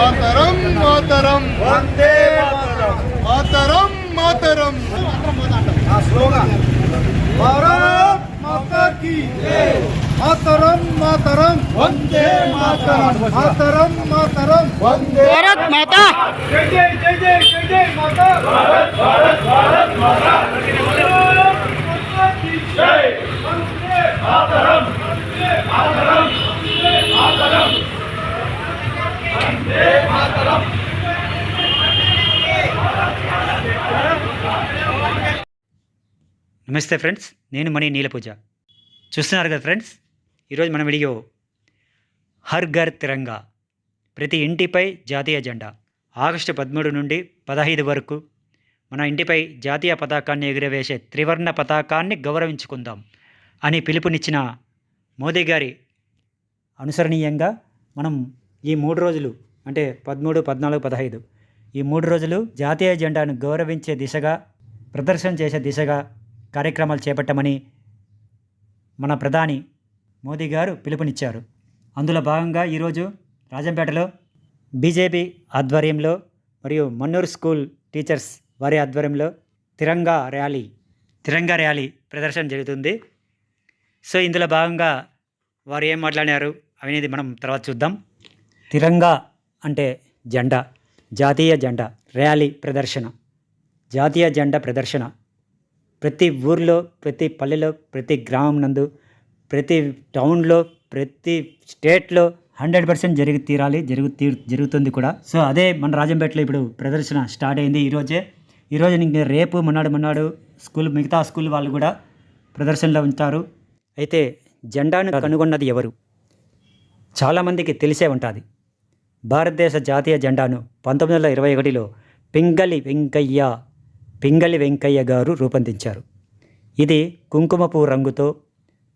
మాతరం మాతరం వందే మాతరం మాతరం మాతరం స్లోగన్ భారత్ మాతా కీ మాతరం మాతరం వందే మాతరం మాతరం మాతరం వందే భారత్ మాత జై జై జై జై జై జై మాతా భారత్ భారత్ భారత్ మాతా మాతా కీ జై వందే మాతరం వందే మాతరం వందే మాతరం వందే మాతరం నమస్తే ఫ్రెండ్స్ నేను మణి నీలపూజ. చూస్తున్నారు కదా ఫ్రెండ్స్ ఈరోజు మన వీడియో హర్ ఘర్ తిరంగా. ప్రతి ఇంటిపై జాతీయ జెండా. ఆగస్టు పదమూడు నుండి పదహైదు వరకు మన ఇంటిపై జాతీయ పతాకాన్ని ఎగురవేసే త్రివర్ణ పతాకాన్ని గౌరవించుకుందాం అని పిలుపునిచ్చిన మోదీ గారి అనుసరణీయంగా మనం ఈ మూడు రోజులు అంటే పదమూడు పద్నాలుగు పదహైదు. ఈ మూడు రోజులు జాతీయ జెండాను గౌరవించే దిశగా ప్రదర్శన చేసే దిశగా కార్యక్రమాలు చేపట్టమని మన ప్రధాని మోదీ గారు పిలుపునిచ్చారు. అందులో భాగంగా ఈరోజు రాజంపేటలో బీజేపీ ఆధ్వర్యంలో మరియు మన్నూరు స్కూల్ టీచర్స్ వారి ఆధ్వర్యంలో తిరంగా ర్యాలీ తిరంగా ర్యాలీ ప్రదర్శన జరుగుతుంది. సో ఇందులో భాగంగా వారు ఏం మాట్లాడారు అనేది మనం తర్వాత చూద్దాం. తిరంగా అంటే జెండా జాతీయ జెండా ర్యాలీ ప్రదర్శన. జాతీయ జెండా ప్రదర్శన. ప్రతి ఊర్లో ప్రతి పల్లెలో ప్రతి గ్రామం నందు ప్రతి టౌన్లో ప్రతి స్టేట్లో హండ్రెడ్ పర్సెంట్ జరిగి తీరాలి జరుగు తీ జరుగుతుంది కూడా. సో అదే మన రాజంపేటలో ఇప్పుడు ప్రదర్శన స్టార్ట్ అయింది ఈరోజే. ఈరోజు ఇంక రేపు మొన్నాడు మొన్నాడు స్కూల్ మిగతా స్కూల్ వాళ్ళు కూడా ప్రదర్శనలో ఉంటారు. అయితే జెండాను కనుగొన్నది ఎవరు? చాలామందికి తెలిసే ఉంటుంది. భారతదేశ జాతీయ జెండాను పంతొమ్మిది వందల ఇరవై ఒకటిలో పింగళి వెంకయ్య పింగళి వెంకయ్య గారు రూపొందించారు. ఇది కుంకుమపు రంగుతో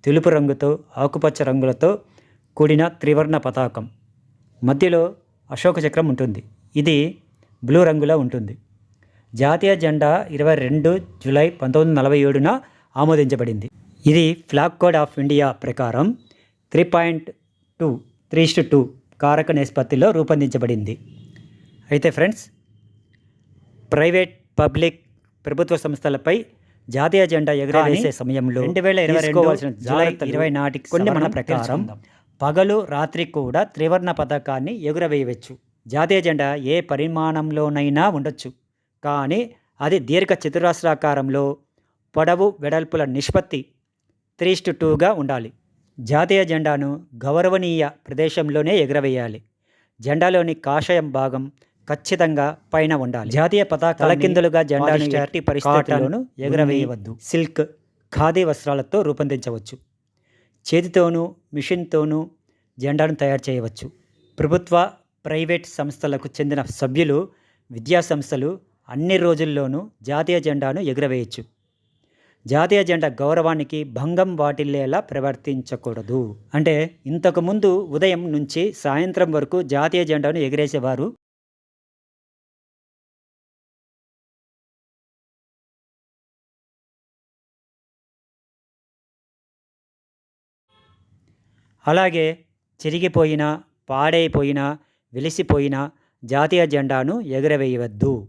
తెలుపు రంగుతో ఆకుపచ్చ రంగులతో కూడిన త్రివర్ణ పతాకం. మధ్యలో అశోక చక్రం ఉంటుంది. ఇది బ్లూ రంగులో ఉంటుంది. జాతీయ జెండా ఇరవై రెండు జూలై పంతొమ్మిది వందల నలభై ఏడున ఆమోదించబడింది. ఇది ఫ్లాగ్ కోడ్ ఆఫ్ ఇండియా ప్రకారం three point two three two కారక నిష్పత్తిలో రూపొందించబడింది. అయితే ఫ్రెండ్స్ ప్రైవేట్ పబ్లిక్ ప్రభుత్వ సంస్థలపై జాతీయ జెండా ఎగురవేసే సమయంలో రెండు వేల ఇరవై రెండు జూలై ఇరవై నాటికి కొన్ని మన ప్రకారం పగలు రాత్రి కూడా త్రివర్ణ పతాకాన్ని ఎగురవేయవచ్చు. జాతీయ జెండా ఏ పరిమాణంలోనైనా ఉండొచ్చు. కానీ అది దీర్ఘ చతురస్రాకారంలో పొడవు వెడల్పుల నిష్పత్తి త్రీ టు టూగా ఉండాలి. జాతీయ జెండాను గౌరవనీయ ప్రదేశంలోనే ఎగురవేయాలి. జెండాలోని కాషాయం భాగం ఖచ్చితంగా పైన ఉండాలి. జాతీయ పతాక తలకిందులుగా జెండాను ఎట్టి పరిస్థితుల్లోనూ ఎగురవేయవద్దు. సిల్క్ ఖాదీ వస్త్రాలతో రూపొందించవచ్చు. చేతితోనూ మిషన్తోనూ జెండాను తయారు చేయవచ్చు. ప్రభుత్వ ప్రైవేట్ సంస్థలకు చెందిన సభ్యులు విద్యా సంస్థలు అన్ని రోజుల్లోనూ జాతీయ జెండాను ఎగురవేయచ్చు. జాతీయ జెండా గౌరవానికి భంగం వాటిల్లేలా ప్రవర్తించకూడదు. అంటే ఇంతకుముందు ఉదయం నుంచి సాయంత్రం వరకు జాతీయ జెండాను ఎగిరేసేవారు. అలాగే చిరిగిపోయిన పాడైపోయిన వెలిసిపోయిన జాతీయ జెండాను ఎగురవేయవద్దు.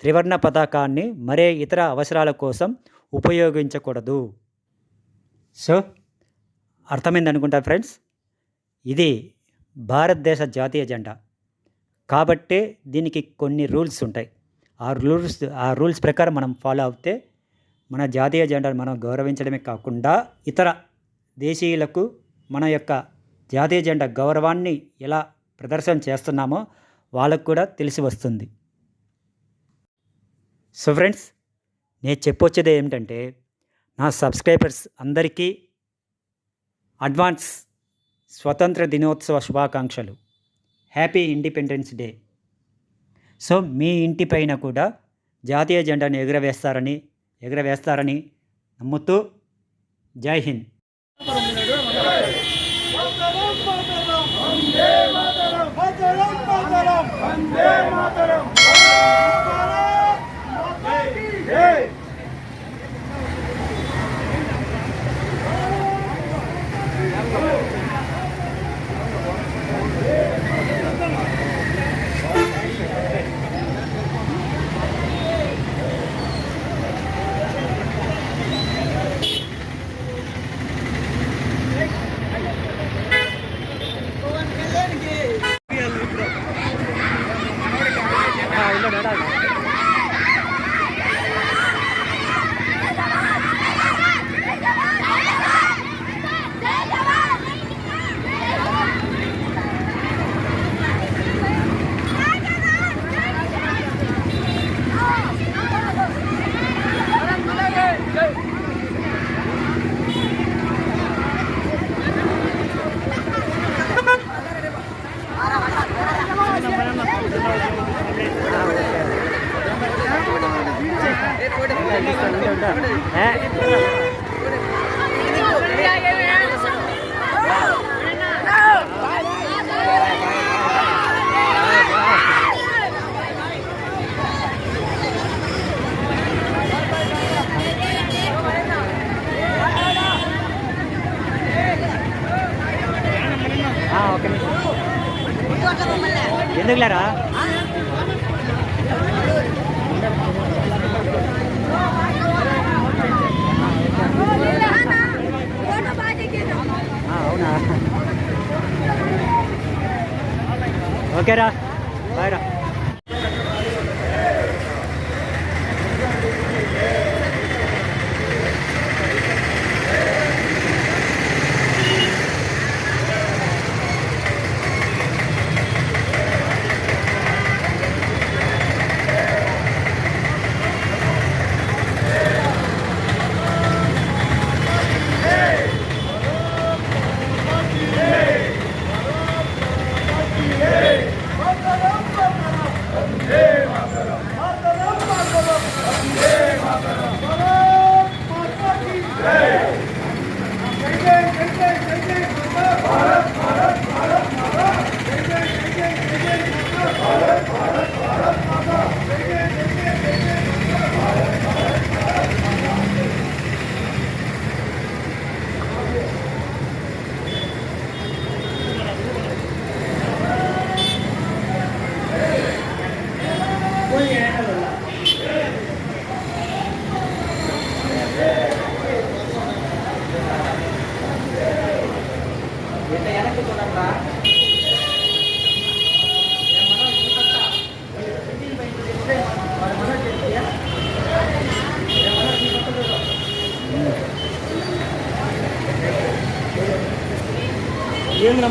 త్రివర్ణ పతాకాన్ని మరే ఇతర అవసరాల కోసం ఉపయోగించకూడదు. సో అర్థమైంది అనుకుంటా ఫ్రెండ్స్? ఇది భారతదేశ జాతీయ జెండా. కాబట్టే దీనికి కొన్ని రూల్స్ ఉంటాయి. ఆ రూల్స్ ఆ రూల్స్ ప్రకారం మనం ఫాలో అవుతే మన జాతీయ జెండాను మనం గౌరవించడమే కాకుండా ఇతర దేశీయులకు మన యొక్క జాతీయ జెండా గౌరవాన్ని ఎలా ప్రదర్శన చేస్తున్నామో వాళ్ళకు కూడా తెలిసి వస్తుంది. సో ఫ్రెండ్స్ నేను చెప్పొచ్చేది ఏమిటంటే నా సబ్స్క్రైబర్స్ అందరికీ అడ్వాన్స్ స్వతంత్ర దినోత్సవ శుభాకాంక్షలు. Happy independence day. సో మీ ఇంటి పైన కూడా జాతీయ జెండాను ఎగురవేస్తారని ఎగురవేస్తారని నమ్ముతూ జై హింద్. Ok, era.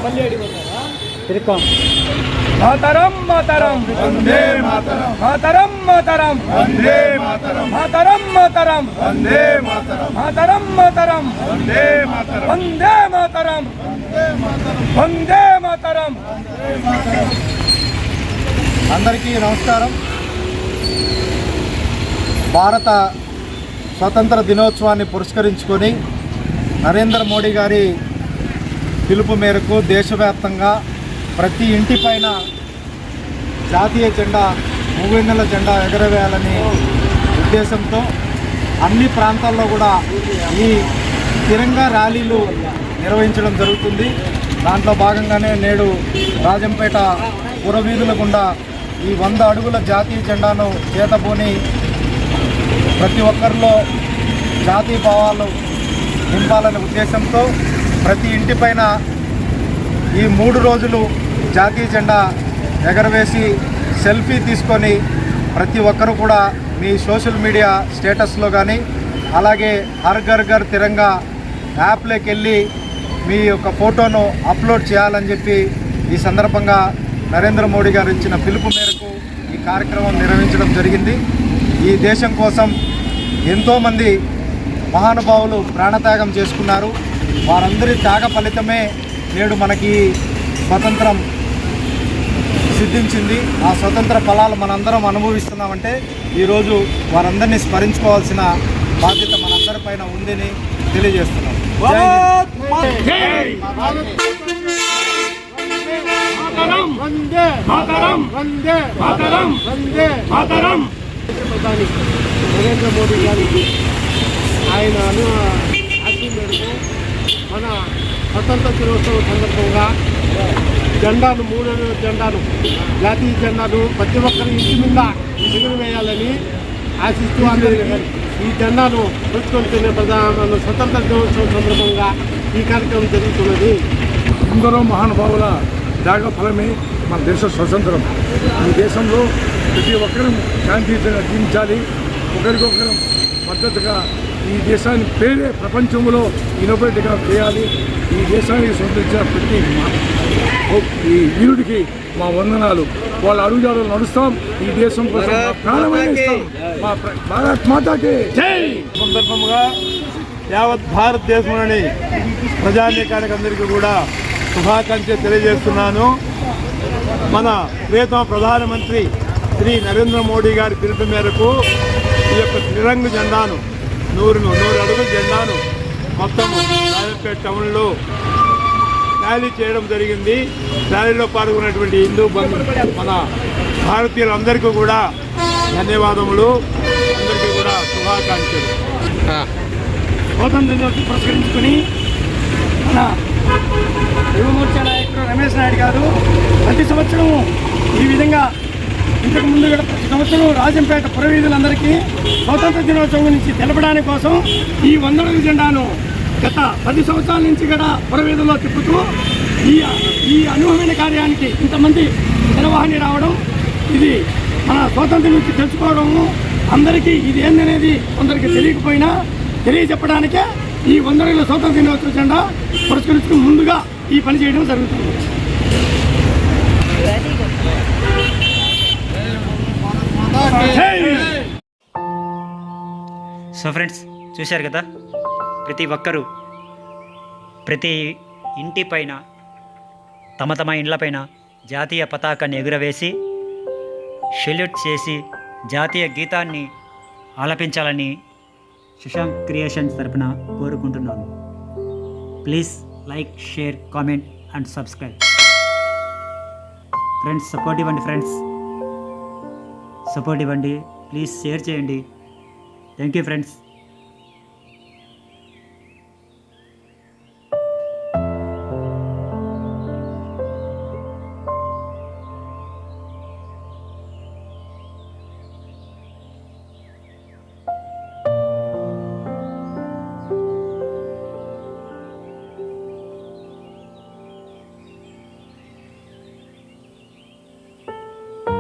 రా తిరుక్కోం. మాతరం మాతరం. వందే మాతరం. మాతరం మాతరం. వందే మాతరం. మాతరం మాతరం. వందే మాతరం. మాతరం మాతరం. వందే మాతరం. వందే మాతరం. వందే మాతరం. అందరికీ నమస్కారం. భారత స్వతంత్ర దినోత్సవాన్ని పురస్కరించుకొని నరేంద్ర మోడీ గారి పిలుపు మేరకు దేశవ్యాప్తంగా ప్రతి ఇంటిపైన జాతీయ జెండా మూవెన్నెల జెండా ఎగరవేయాలని ఉద్దేశంతో అన్ని ప్రాంతాల్లో కూడా ఈ తిరంగా ర్యాలీలు నిర్వహించడం జరుగుతుంది. దాంట్లో భాగంగానే నేడు రాజంపేట పురవీధుల గుండా ఈ వంద అడుగుల జాతీయ జెండాను చేతబూని ప్రతి ఒక్కరిలో జాతీయ భావాలు నింపాలనే ఉద్దేశంతో ప్రతి ఇంటిపైన ఈ మూడు రోజులు జాతీయ జెండా ఎగరవేసి సెల్ఫీ తీసుకొని ప్రతి ఒక్కరు కూడా మీ సోషల్ మీడియా స్టేటస్లో కానీ అలాగే హర్ ఘర్ ఘర్ తిరంగా యాప్లోకి వెళ్ళి మీ యొక్క ఫోటోను అప్లోడ్ చేయాలని చెప్పి ఈ సందర్భంగా నరేంద్ర మోడీ గారు ఇచ్చిన పిలుపు మేరకు ఈ కార్యక్రమం నిర్వహించడం జరిగింది. ఈ దేశం కోసం ఎంతోమంది మహానుభావులు ప్రాణత్యాగం చేసుకున్నారు. వారందరి త్యాగ ఫలితమే నేడు మనకి స్వతంత్రం సిద్ధించింది. ఆ స్వతంత్ర ఫలాలు మనందరం అనుభవిస్తున్నామంటే ఈరోజు వారందరినీ స్మరించుకోవాల్సిన బాధ్యత మనందరిపైన ఉందని తెలియజేస్తున్నాం. నరేంద్ర మోడీ గారికి ఆయన అను మేరకు మన స్వతంత్ర దినోత్సవం సందర్భంగా జెండాను మూడు జెండాను జాతీయ జెండాను ప్రతి ఒక్కరి ఇంటి మీద ఎగురవేయాలని ఆశిస్తూ అందరికీ ఈ జెండాను పుచ్చుకొని ప్రధాన స్వతంత్ర దినోత్సవం సందర్భంగా ఈ కార్యక్రమం జరుగుతున్నది. ఎందరో మహానుభావుల త్యాగ ఫలమే మన దేశ స్వతంత్రం. ఈ దేశంలో ప్రతి ఒక్కరూ శాంతియుతంగా జీవించాలి ఒకరికొకరం మద్దతుగా ఈ దేశాన్ని పేరే ప్రపంచంలో ఇనోవేటివ్గా చేయాలి. ఈ దేశానికి స్వతంత్రించిన ప్రతి ఈ వీరుడికి మా వందనాలు. వాళ్ళ అడుగుజాడలు నడుస్తాం. ఈ దేశం కోసం ప్రాణమైన మా భారత్ మాతాకి. జై! సందర్భంగా యావత్ భారతదేశంలోని ప్రజానీకానికి అందరికీ కూడా శుభాకాంక్షలు తెలియజేస్తున్నాను. మన ప్రియతమ ప్రధానమంత్రి శ్రీ నరేంద్ర మోడీ గారి పిలుపు మేరకు ఈ యొక్క త్రిరంగు జెండాను నూరు నూరు అడుగుల జెండాను మొత్తం రాజంపేట టౌన్లో ర్యాలీ చేయడం జరిగింది. ర్యాలీలో పాల్గొన్నటువంటి హిందూ బంధు మన భారతీయులందరికీ కూడా ధన్యవాదములు. అందరికీ కూడా శుభాకాంక్షలు. స్వాతంత్ర దినోత్సవం పురస్కరించుకుని మన యువమోర్చా నాయకుడు రమేష్ నాయుడు గారు ప్రతి సంవత్సరం ఈ విధంగా ఇంతకు ముందు కూడా ప్రతి సంవత్సరం రాజంపేట పురవీధులందరికీ స్వాతంత్ర దినోత్సవం నుంచి తెలపడానికి కోసం ఈ వందడుగు జెండాను గత పది సంవత్సరాల నుంచి కూడా పురవీధుల్లో తిప్పుతూ ఈ ఈ అనూహ్యమైన కార్యానికి ఇంతమంది నిర్వహణ రావడం ఇది మన స్వాతంత్రం నుంచి తెలుసుకోవడము అందరికీ ఇది ఏందనేది కొందరికి తెలియకపోయినా తెలియజెప్పడానికే ఈ వందడుగుల స్వాతంత్ర దినోత్సవ జెండా పురస్కరించుకుని ముందుగా ఈ పని చేయడం జరుగుతుంది జై సో ఫ్రెండ్స్ చూశారు కదా? ప్రతి ఒక్కరూ ప్రతి ఇంటి పైన తమ తమ ఇండ్లపైన జాతీయ పతాకాన్ని ఎగురవేసి షెల్యూట్ చేసి జాతీయ గీతాన్ని ఆలపించాలని శశాంక్ క్రియేషన్స్ తరపున కోరుకుంటున్నాను. Please like share comment and subscribe friends support ఇవ్వండి ఫ్రెండ్స్ సపోర్ట్ ఇవ్వండి. ప్లీజ్ షేర్ చేయండి. Thank you friends.